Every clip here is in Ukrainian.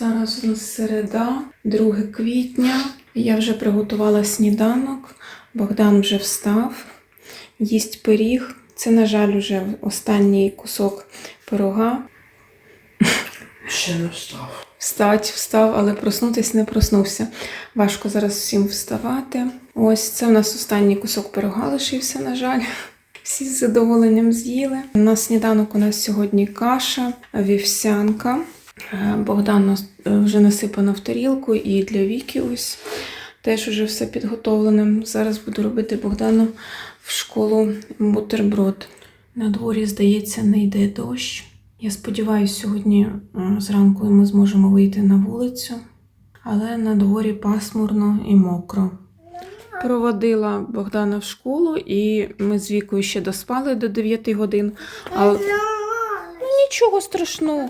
Зараз у нас середа, 2 квітня. Я вже приготувала сніданок. Богдан вже встав, їсть пиріг. Це, на жаль, уже останній кусок пирога. Ще не встав. Встать, встав, але проснутись не проснувся. Важко зараз всім вставати. Ось це в нас останній кусок пирога лишився, на жаль. Всі з задоволенням з'їли. На сніданок у нас сьогодні каша, вівсянка. Богдану е, вже насипано в тарілку і для Віки ось теж уже все підготовлене. Зараз буду робити Богдану в школу бутерброд. На дворі, здається, не йде дощ. Я сподіваюся, сьогодні е, зранку ми зможемо вийти на вулицю, але на дворі пасмурно і мокро. Проводила Богдана в школу, і ми з Вікою ще доспали до 9 годин. Але нічого страшного.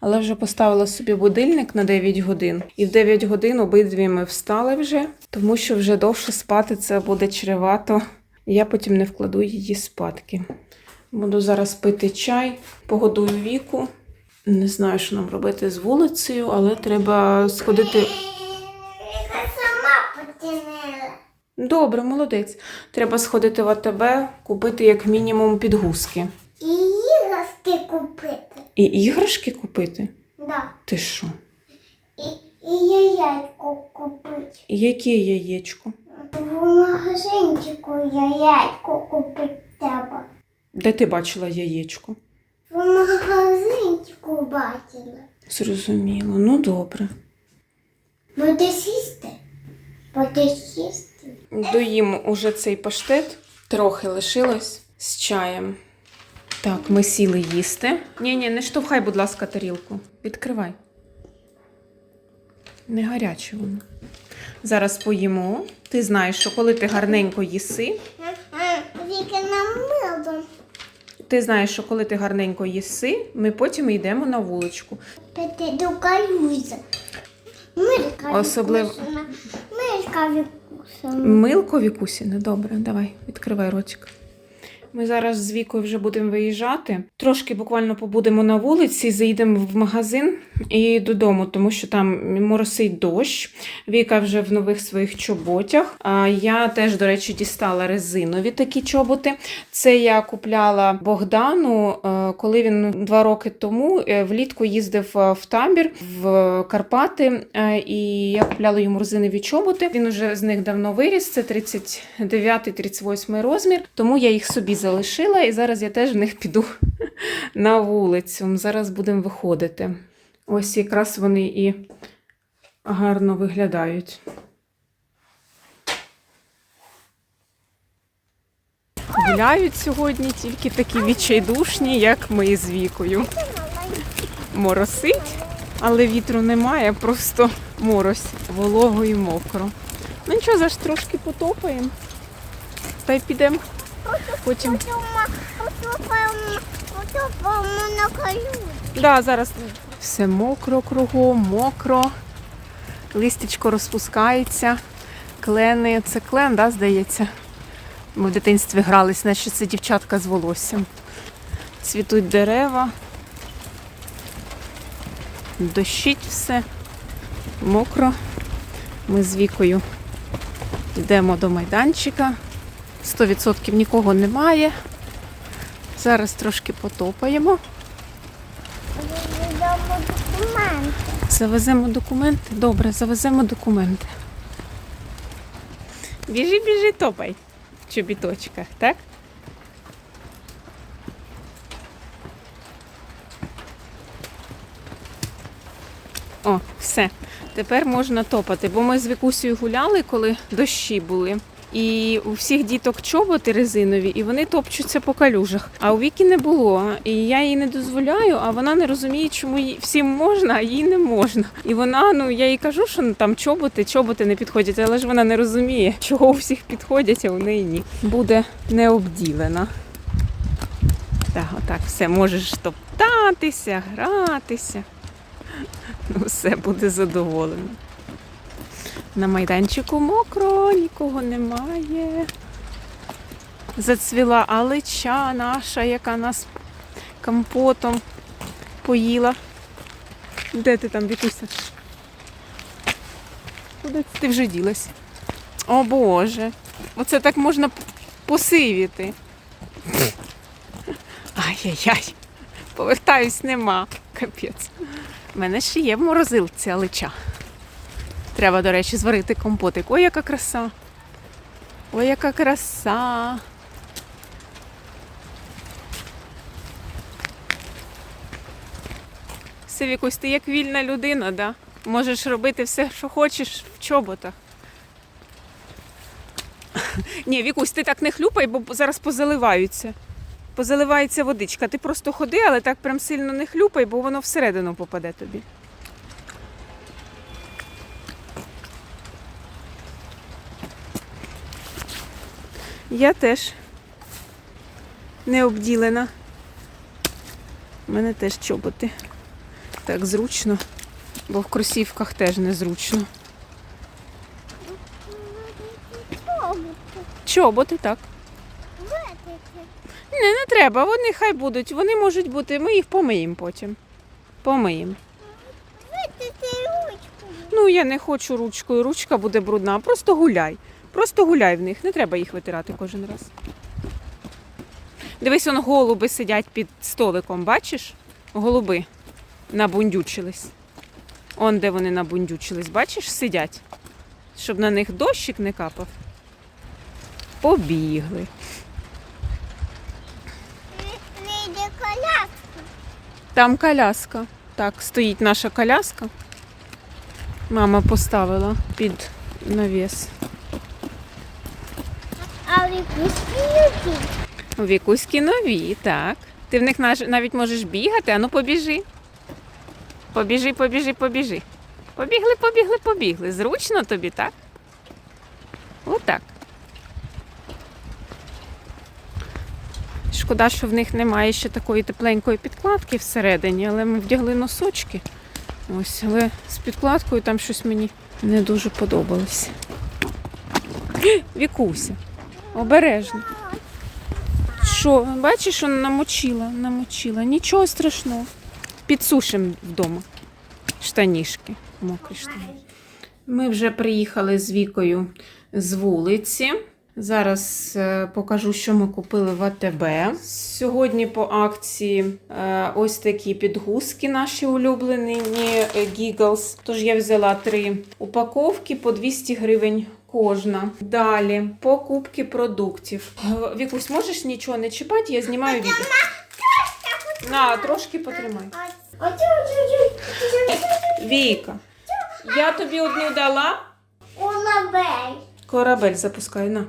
Але вже поставила собі будильник на 9 годин. І в 9 годин обидві ми встали вже, тому що вже довше спати це буде чревато. Я потім не вкладу її спадки. Буду зараз пити чай, погодую віку. Не знаю, що нам робити з вулицею, але треба сходити. Я сама потянула. Добре, молодець. Треба сходити в АТБ, купити як мінімум підгузки. Іграшки купити. І іграшки купити? Да. Ти що? І, і яєчко купити. Яке яєчко? В магазинчику яєчко купити треба. Де ти бачила яєчко? В магазинчику бачила. Зрозуміло, ну добре. Будеш їсти? Будеш їсти? Доїм уже цей паштет, трохи лишилось з чаєм. Так, ми сіли їсти. Ні, ні, не штовхай, будь ласка, тарілку. Відкривай. Не гаряче воно. Зараз поїмо. Ти знаєш, що коли ти гарненько їси, ти знаєш, що коли ти гарненько їси, ми потім йдемо на вуличку. Особливо- відкусана. Милька відкусана. Милко добре, давай, відкривай ротик. Ми зараз з Вікою вже будемо виїжджати. Трошки буквально побудемо на вулиці, заїдемо в магазин і додому, тому що там моросить дощ. Віка вже в нових своїх чоботях. А я теж, до речі, дістала резинові такі чоботи. Це я купляла Богдану, е, коли він два роки тому е, влітку їздив е, в табір в Карпати, і я купляла йому резинові чоботи. Він уже з них давно виріс. Це 39-38 розмір, тому я їх собі залишила, і зараз я теж в них піду на вулицю. Зараз будемо виходити. Ось якраз вони і гарно виглядають. Гуляють сьогодні тільки такі відчайдушні, як ми з вікою. Моросить, але вітру немає, просто морось, волого і мокро. Ну нічого, зараз трошки потопаємо. Та й підемо. Потім. Да, зараз все мокро кругом, мокро. Листячко розпускається. Клени. Це клен, да, здається. Ми в дитинстві грались, наче це дівчатка з волоссям. Цвітуть дерева. Дощить все. Мокро. Ми з вікою йдемо до майданчика. 100% нікого немає. Зараз трошки потопаємо. Відомо документи. Завеземо документи? Добре, завеземо документи. Біжи, біжи, топай в чобіточках, так? О, все. Тепер можна топати, бо ми з Вікусею гуляли, коли дощі були. І у всіх діток чоботи резинові, і вони топчуться по калюжах. А у Віки не було. І я їй не дозволяю, а вона не розуміє, чому їй всім можна, а їй не можна. І вона, ну я їй кажу, що ну, там чоботи, чоботи не підходять, але ж вона не розуміє, чого у всіх підходять, а у неї ні. Буде не обділена. Так, отак, все, можеш топтатися, гратися. Ну, все буде задоволено. На майданчику мокро, нікого немає. Зацвіла алича наша, яка нас компотом поїла. Де ти там, Вікуся? Куди ти вже ділась? О Боже. Оце так можна посивіти. Ай-яй-яй. Повертаюсь, нема. Капець. У мене ще є в морозилці алича. Треба, до речі, зварити компотик. Ой, яка краса. Ой, яка краса. Все, Вікусь, ти як вільна людина, да? Можеш робити все, що хочеш в чоботах. Ні, Вікусь, ти так не хлюпай, бо зараз позаливаються. Позаливається водичка. Ти просто ходи, але так прям сильно не хлюпай, бо воно всередину попаде тобі. Я теж не обділена. У мене теж чоботи. Так зручно, бо в кросівках теж незручно. Чоботи, так. Не, не треба, вони хай будуть. Вони можуть бути, ми їх помиємо потім. Помиємо. Ну, я не хочу ручкою, ручка буде брудна. Просто гуляй. Просто гуляй в них. Не треба їх витирати кожен раз. Дивись, он голуби сидять під столиком, бачиш? Голуби набундючились. Он де вони набундючились, бачиш, сидять. Щоб на них дощик не капав. Побігли. Вийде коляска. Там коляска. Так, стоїть наша коляска. Мама поставила під навіс. А випустити. У вікуські нові, так. Ти в них навіть можеш бігати, а ну побіжи. Побіжи, побіжи, побіжи. Побігли, побігли, побігли. Зручно тобі, так? Отак. Шкода, що в них немає ще такої тепленької підкладки всередині, але ми вдягли носочки. Ось, але з підкладкою там щось мені не дуже подобалось. Вікуся, обережно. Що, бачиш, що намочила, намочила. Нічого страшного. Підсушимо вдома. Штанішки, мокрі штани. Ми вже приїхали з Вікою з вулиці. Зараз е, покажу, що ми купили в АТБ. Сьогодні по акції е, ось такі підгузки наші улюблені е, Giggles. Тож я взяла три упаковки по 200 гривень кожна. Далі покупки продуктів. Е, Вікусь, можеш нічого не чіпати, я знімаю відео. На, трошки потримай. Віка, я тобі одну дала. Корабель запускай на.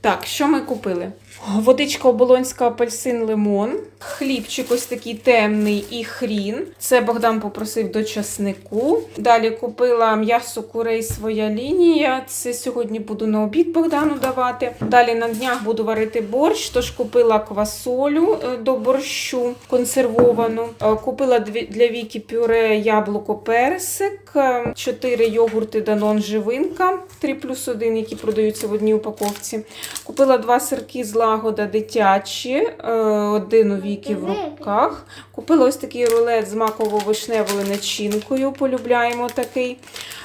Так, що ми купили? Водичка оболонська апельсин лимон, хлібчик ось такий темний і хрін. Це Богдан попросив до часнику. Далі купила м'ясо курей своя лінія. Це сьогодні буду на обід Богдану давати. Далі на днях буду варити борщ, тож купила квасолю е, до борщу консервовану. Е, Купила для Віки пюре яблуко персик, 4 йогурти Данон живинка 3 плюс 1, які продаються в одній упаковці. Купила два сирки з лагода дитячі, е, один у Віки в руках. Купила ось такий рулет з маково-вишневою начинкою. Полюбляємо такий.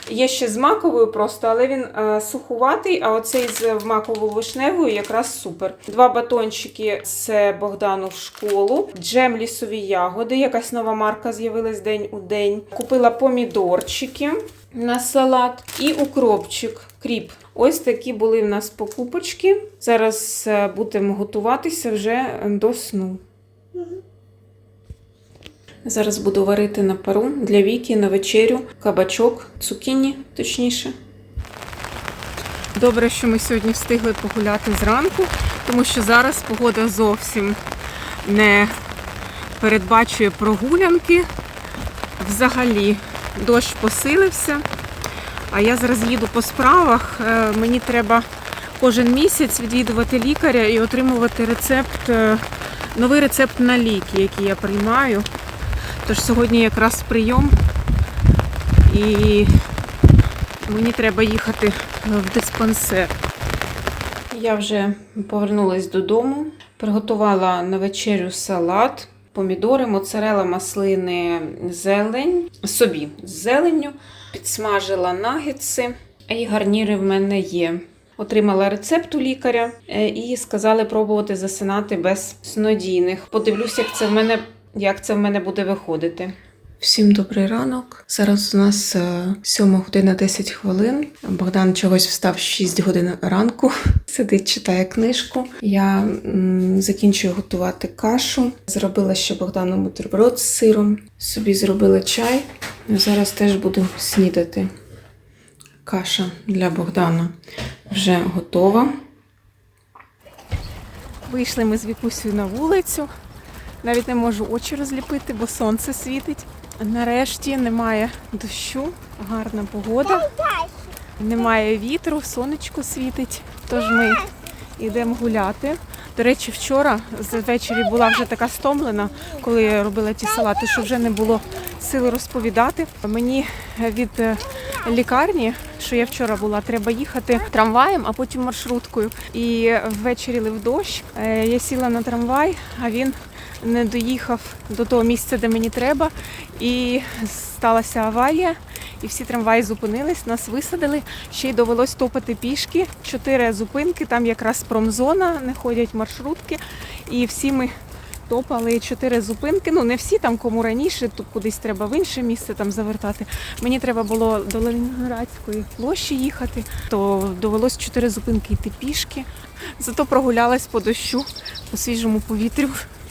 Є ще з маковою просто, але він е, сухуватий, а оцей з маково-вишневою якраз супер. Два батончики це Богдану в школу. Джем лісові ягоди. Якась нова марка з'явилась день у день. Купила помідорчики на салат і укропчик. Кріп. Ось такі були в нас покупочки. Зараз е, будемо готуватися вже до сну. Зараз буду варити на пару для Віки на вечерю кабачок, цукіні, точніше. Добре, що ми сьогодні встигли погуляти зранку, тому що зараз погода зовсім не передбачує прогулянки. Взагалі дощ посилився. А я зараз їду по справах. Е, Мені треба кожен місяць відвідувати лікаря і отримувати рецепт, е, новий рецепт на ліки, які я приймаю. Тож сьогодні якраз прийом і мені треба їхати в диспансер. Я вже повернулася додому, приготувала на вечерю салат. помідори, моцарела, маслини, зелень. Собі з зеленню. Підсмажила нагетси. І гарніри в мене є. Отримала рецепт у лікаря е, і сказали пробувати засинати без снодійних. Подивлюся, як це в мене, як це в мене буде виходити. Всім добрий ранок. Зараз у нас е, 7 година 10 хвилин. Богдан чогось встав в 6 годин ранку. Сидить, читає книжку. Я м, закінчую готувати кашу. Зробила ще Богдану бутерброд з сиром. Собі зробила чай. Зараз теж буду снідати. Каша для Богдана вже готова. Вийшли ми з Вікусею на вулицю. Навіть не можу очі розліпити, бо сонце світить. Нарешті немає дощу, гарна погода, немає вітру, сонечко світить. Тож ми йдемо гуляти. До речі, вчора ввечері була вже така стомлена, коли я робила ті салати, що вже не було сили розповідати. Мені від е, лікарні, що я вчора була, треба їхати трамваєм, а потім маршруткою. І ввечері лив дощ. Е, Я сіла на трамвай, а він не доїхав до того місця, де мені треба, і сталася аварія. І всі трамваї зупинились, нас висадили. Ще й довелось топати пішки. Чотири зупинки, там якраз промзона, не ходять маршрутки. І всі ми топали чотири зупинки. Ну не всі там, кому раніше, тут кудись треба в інше місце там завертати. Мені треба було до Ленінградської площі їхати, то довелось чотири зупинки йти пішки. Зато прогулялась по дощу, по свіжому повітрю.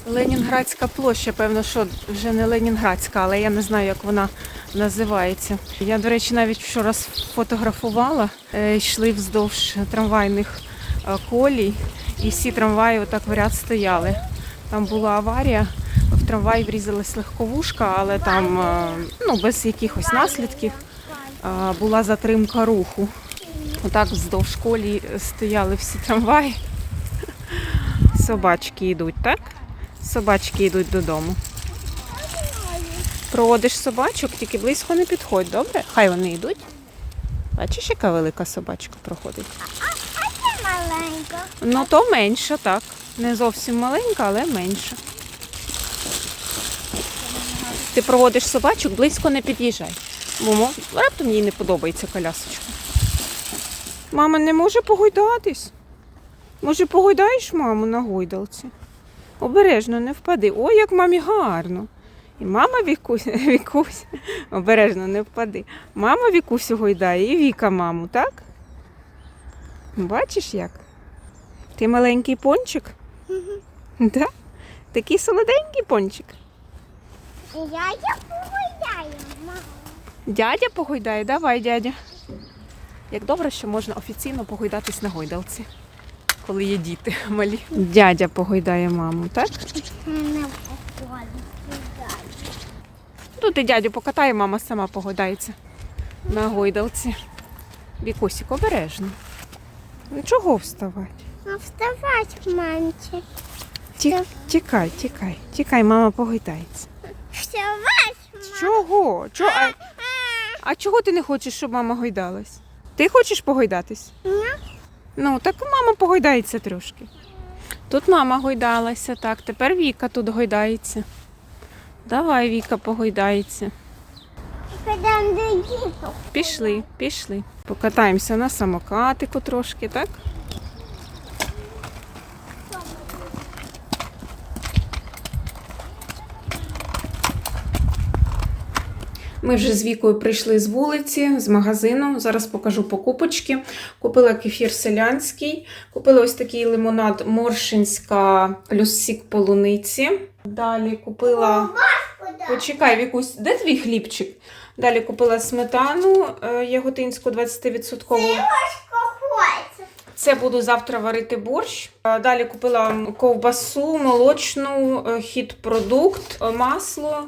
Ленінградська площа, певно, що вже не Ленінградська, але я не знаю, як вона називається. Я, до речі, навіть вчора фотографувала, е, йшли вздовж трамвайних е, колій, і всі трамваї отак в ряд стояли. Там була аварія, в трамвай врізалась легковушка, але там е, ну, без якихось наслідків була затримка руху. Отак вздовж колії стояли всі трамваї. Собачки йдуть, так? Собачки йдуть додому. Проводиш собачок, тільки близько не підходь, добре? Хай вони йдуть. Бачиш, яка велика собачка проходить? А це Маленька. Ну, то менша, так. Не зовсім маленька, але менша. Ти проводиш собачок, близько не під'їжджай. Бо раптом їй не подобається колясочка. Мама не може погойдатись. Може, погойдаєш маму на гойдалці? Обережно не впади. Ой, як мамі гарно. І мама Вікусь, Вікусь, обережно не впади. Мама Вікусю гойдає і Віка маму, так? Бачиш як? Ти маленький пончик? Да? Такий солоденький пончик. Я я погуляю, мама. Дядя погойдає, давай, дядя. Як добре, що можна офіційно погойдатись на гойдалці, коли є діти малі. Дядя погойдає маму, так? Походить. Тут і дядю покатає, мама сама погойдається на гойдалці. Вікусік, обережно. Ну чого вставати? Ну вставать, мамчик. Ті- Тікай, тікай, тікай, мама погойдається. Вставать, Чого? Чого? А, а чого ти не хочеш, щоб мама гойдалась? Ти хочеш погойдатись? Ні. Ну, так мама погойдається трошки. Тут мама гойдалася, так, тепер Віка тут гойдається. Давай, Віка, погойдається. Пішли, пішли. Покатаємося на самокатику трошки, так? Ми вже з Вікою прийшли з вулиці, з магазину. Зараз покажу покупочки. Купила кефір селянський, купила ось такий лимонад Моршинська плюс сік полуниці. Далі купила. Почекай, Вікусь, де твій хлібчик? Далі купила сметану е, яготинську 20%. Хочеться. Це буду завтра варити борщ. Е, Далі купила ковбасу, молочну, е, хіт-продукт, масло,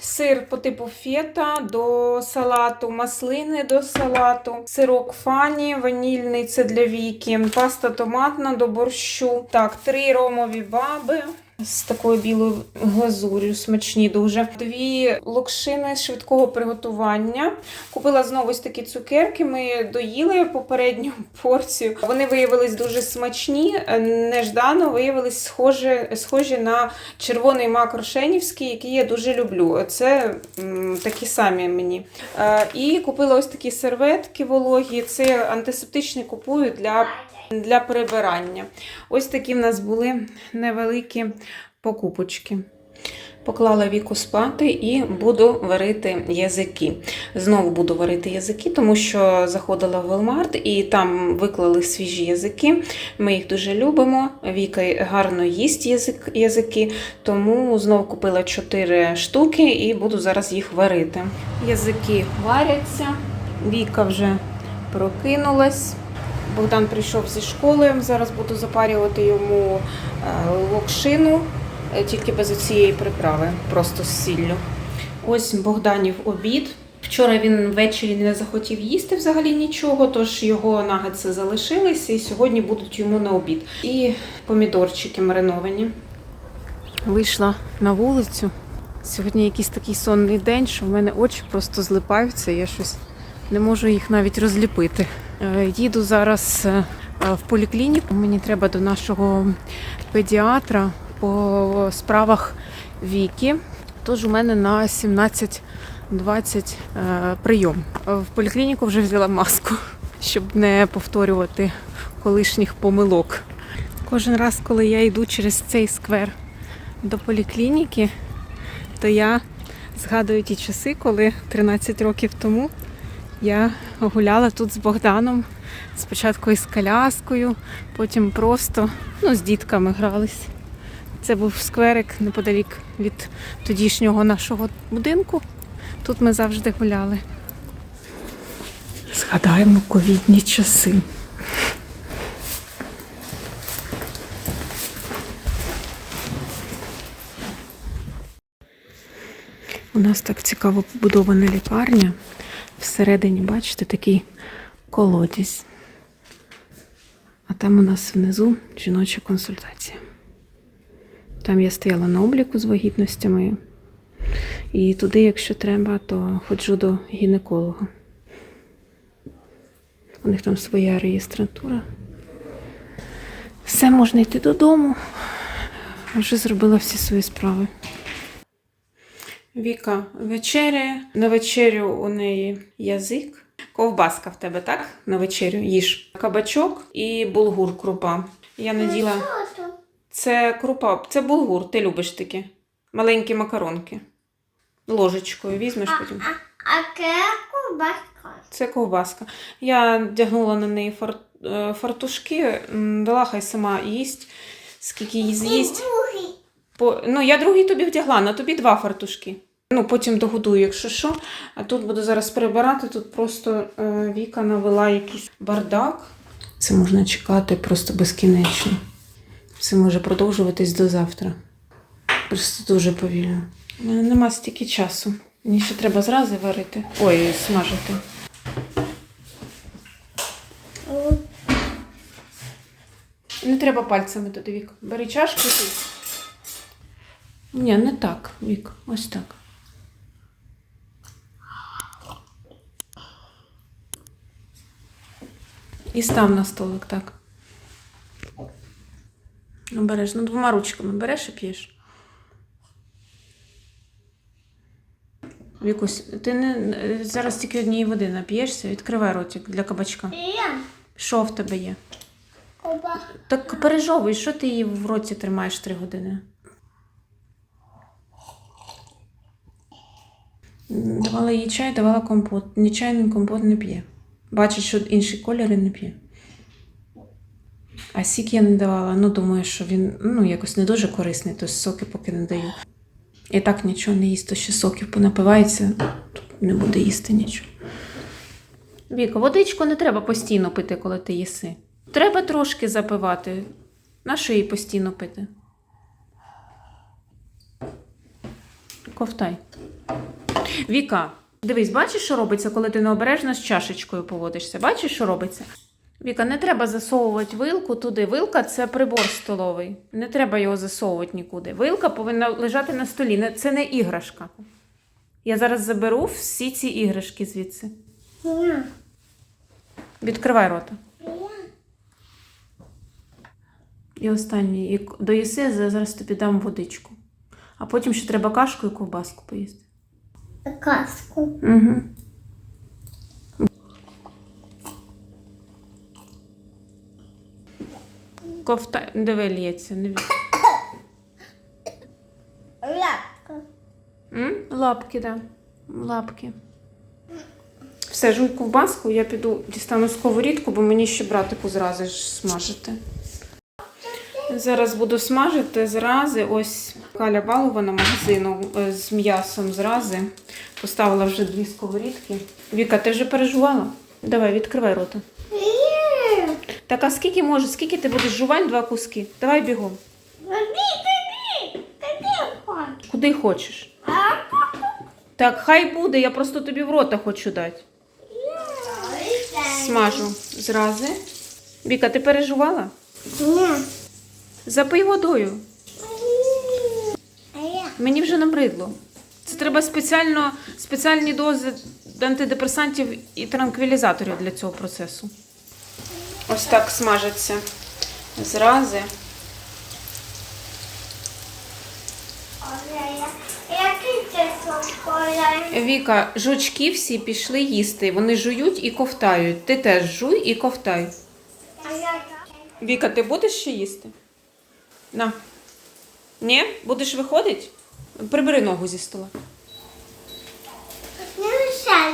сир по типу фета до салату, маслини до салату, сирок фані, ванільний це для віки, паста томатна до борщу. Так, три ромові баби. З такою білою глазур'ю, смачні дуже. Дві локшини швидкого приготування. Купила знову ось такі цукерки. Ми доїли попередню порцію. Вони виявились дуже смачні. е, Неждано виявились схожі, схожі на червоний мак рошенівський, який я дуже люблю. Це м, такі самі мені. Е, І купила ось такі серветки вологі. Це антисептичні купую для, для прибирання. Ось такі в нас були невеликі покупочки. Поклала віку спати і буду варити язики. Знову буду варити язики, тому що заходила в Велмарт і там виклали свіжі язики. Ми їх дуже любимо. Віка гарно їсть язик, язики, тому знову купила 4 штуки і буду зараз їх варити. Язики варяться, Віка вже прокинулась. Богдан прийшов зі школи. Зараз буду запарювати йому е, локшину, е, тільки без цієї приправи, просто з сіллю. Ось Богданів обід. Вчора він ввечері не захотів їсти взагалі нічого, тож його нагетси залишилися і сьогодні будуть йому на обід. І помідорчики мариновані. Вийшла на вулицю. Сьогодні якийсь такий сонний день, що в мене очі просто злипаються, я щось не можу їх навіть розліпити. Е, Їду зараз е, в поліклініку. Мені треба до нашого педіатра по справах віки. Тож у мене на 17.20 е, прийом. В поліклініку вже взяла маску, щоб не повторювати колишніх помилок. Кожен раз, коли я йду через цей сквер до поліклініки, то я згадую ті часи, коли 13 років тому я гуляла тут з Богданом. Спочатку із коляскою, потім просто ну, з дітками грались. Це був скверик неподалік від тодішнього нашого будинку. Тут ми завжди гуляли. Згадаємо ковідні часи. У нас так цікаво побудована лікарня. Всередині, бачите, такий колодязь. А там у нас внизу жіноча консультація. Там я стояла на обліку з вагітностями. І туди, якщо треба, то ходжу до гінеколога. У них там своя реєстратура. Все можна йти додому. Вже зробила всі свої справи. Віка вечеряє. На вечерю у неї язик. Ковбаска в тебе, так? На вечерю їж. Кабачок і булгур крупа. Я наділа. Це крупа, це булгур, ти любиш такі. Маленькі макаронки. Ложечкою візьмеш потім. А, а кеку батько. Це ковбаска. Я вдягнула на неї фар... е, фартушки, дала хай сама їсть, скільки її з'їсть. По... Ну, я другий тобі вдягла, на тобі два фартушки. Ну, потім догодую, якщо що. А тут буду зараз прибирати, тут просто е, Віка навела якийсь бардак. Це можна чекати просто безкінечно. Це може продовжуватись до завтра. Просто дуже повільно. У мене нема стільки часу. Мені ще треба зрази варити. Ой, смажити. Не треба пальцями туди, Вік. Бери чашку. Ні, не так, Вік. Ось так. І став на столик, так. Обережно двома ручками береш і п'єш. Вікусь, ти не зараз тільки однієї води нап'єшся, відкривай ротик для кабачка. Що в тебе є? Оба. Так пережовуй, що ти її в роті тримаєш три години? Давала їй чай, давала компот. Ні чай, ні компот не п'є. Бачить, що інші кольори не п'є. А сік я не давала. Ну, думаю, що він ну, якось не дуже корисний, то соки поки не даю. І так нічого не їсть, то ще соків понапивається, тут не буде їсти нічого. Віка, водичку не треба постійно пити, коли ти їси. Треба трошки запивати. На що її постійно пити? Ковтай. Віка, дивись, бачиш, що робиться, коли ти необережно з чашечкою поводишся? Бачиш, що робиться? Віка, не треба засовувати вилку туди. Вилка це прибор столовий. Не треба його засовувати нікуди. Вилка повинна лежати на столі. Це не іграшка. Я зараз заберу всі ці іграшки звідси. Відкривай рота. І останній. Доїси, я зараз тобі дам водичку. А потім ще треба кашку і ковбаску поїсти. Казку. Угу. Ковта. Диви, лється. Не... ві- Лапка. М? Лапки, да. Лапки. Все, жуй ковбаску, я піду дістану сковорідку, бо мені ще братику зрази ж смажити. Зараз буду смажити зрази. Ось Каля балована магазину е, з м'ясом зрази. Поставила вже дві сковорідки. Віка, ти вже пережувала? Давай, відкривай рота. Так, а скільки може? Скільки ти будеш жувань два куски? Давай бігом. Куди хочеш? Так, хай буде, я просто тобі в рота хочу дати. Смажу зрази. Віка, ти переживала? Ні. Запий водою. Мені вже набридло. Це треба спеціально, спеціальні дози антидепресантів і транквілізаторів для цього процесу. Ось так смажаться зрази. Віка, жучки всі пішли їсти. Вони жують і ковтають. Ти теж жуй і ковтай. Віка, ти будеш ще їсти? На. Ні? Будеш виходити? Прибери ногу зі стола.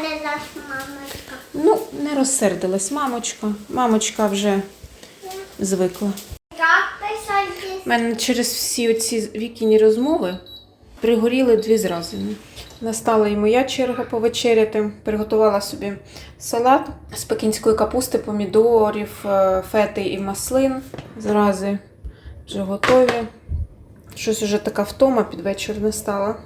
не наш мамочка. Ну, не розсердилась мамочка. Мамочка вже звикла. Як писати? У мене через всі оці вікіні розмови пригоріли дві зразини. Настала і моя черга повечеряти. Приготувала собі салат з пекінської капусти, помідорів, е, фети і маслин. Зрази вже готові. Щось уже така втома під вечір настала.